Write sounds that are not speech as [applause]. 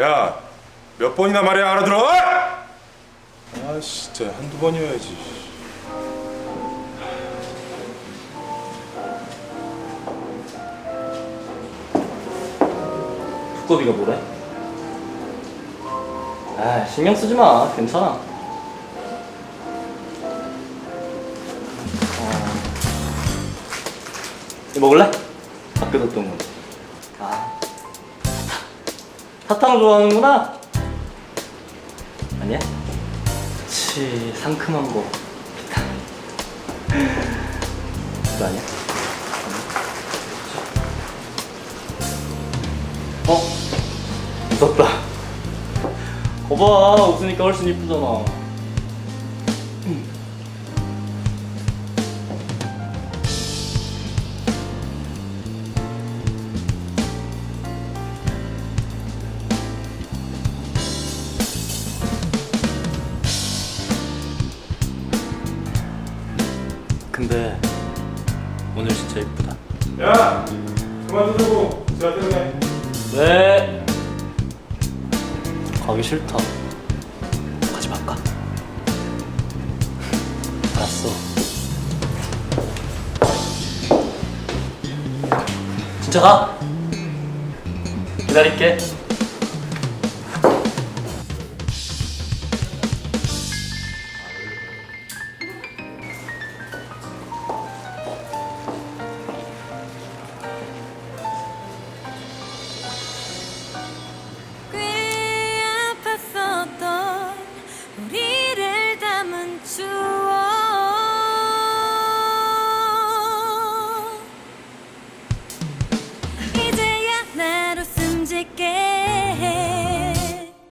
야, 몇 번이나 말해야 알아들어? 아, 진짜 한두 번이어야지. 두꺼비가 뭐래? 아 신경 쓰지 마 괜찮아 어... 이거 먹을래? 학교 뒀던 거 아, 사탕 좋아하는구나? 아니야? 그치 상큼한 거 이거 아니야? 어? 무섭다. 거봐, 웃으니까 훨씬 이쁘잖아. 근데 오늘 진짜 이쁘다. 야, 그만 두고 자 들어가. 네. 가기 싫다. 가지 말까? [laughs] 알았어. 진짜 가. 기다릴게. 던질게.